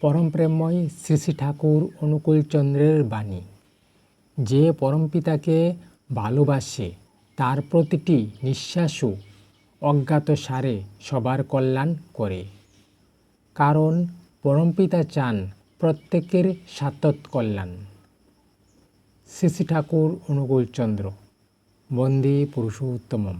পরমপ্রেমময় শ্রী শ্রী ঠাকুর অনুকূলচন্দ্রের বাণী। যে পরমপিতাকে ভালোবাসে, তার প্রতিটি নিঃশ্বাসও অজ্ঞাতসারে সবার কল্যাণ করে। কারণ পরমপিতা চান প্রত্যেকের সাতত কল্যাণ। শ্রী শ্রী ঠাকুর অনুকূলচন্দ্র বন্দে পুরুষোত্তমম।